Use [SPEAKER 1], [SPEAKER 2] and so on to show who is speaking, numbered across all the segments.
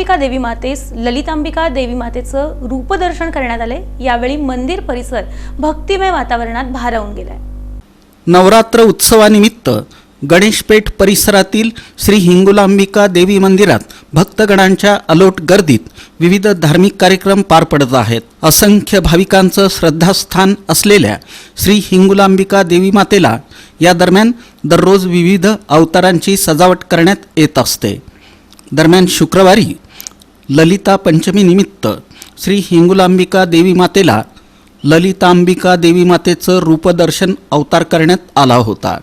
[SPEAKER 1] ललितांबिका देवी मातेस ललितांबिका देवी मातेचं रूपदर्शन करण्यात आले यावेळी मंदिर परिसर भक्तिमय वातावरणात भारावून गेलाय.
[SPEAKER 2] नवरात्र उत्सवानिमित्त गणेशपेठ परिसरातील श्री हिंगुलांबिका देवी मंदिरात भक्तगणांच्या अलोट गर्दीत विविध धार्मिक कार्यक्रम पार पडत आहेत. असंख्य भाविकांचं श्रद्धास्थान असलेल्या श्री हिंगुलांबिका देवी मातेला या दरम्यान दररोज विविध अवतारांची सजावट करण्यात येत असते. दरम्यान शुक्रवारी ललिता पंचमीनिमित्त श्री हिंगुलांबिका देवी मातेला ललितांबिका देवी मातेचं रूपदर्शन अवतार करण्यात आला होता.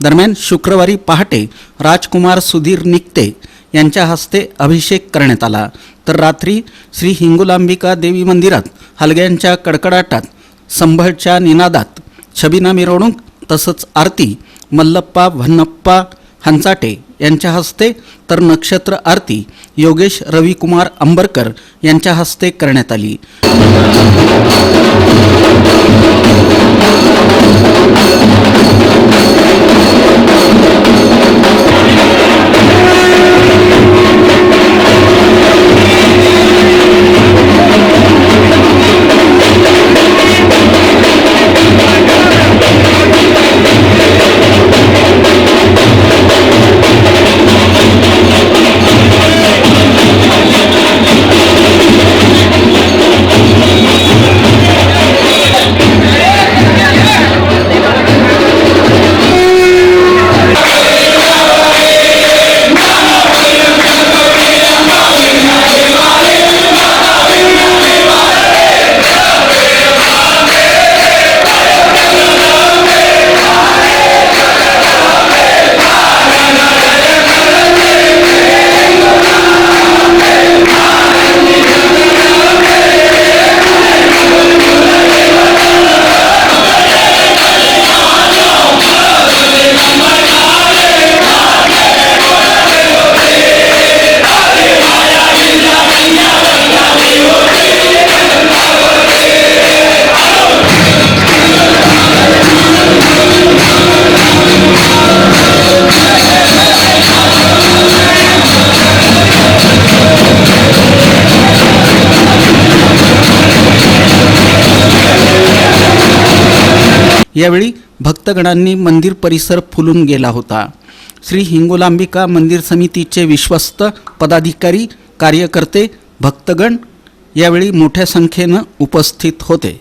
[SPEAKER 2] दरम्यान शुक्रवारी पहाटे राजकुमार सुधीर निकते यांच्या हस्ते अभिषेक करण्यात आला. तर रात्री श्री हिंगुलांबिका देवी मंदिरात हलग्यांच्या कडकडाटात संभळच्या निनादात छबिना मिरवणूक तसंच आरती मल्लप्पा भन्नप्पा हंचाटे यांच्या हस्ते तर नक्षत्र आरती योगेश रविकुमार अंबरकर यांच्या हस्ते करण्यात आली. यावेळी भक्तगणांनी मंदिर परिसर फुलून गेला होता. श्री हिंगोलांबिका मंदिर समितीचे विश्वस्त पदाधिकारी कार्यकर्ते भक्तगण यावेळी मोठ्या संख्येनं उपस्थित होते.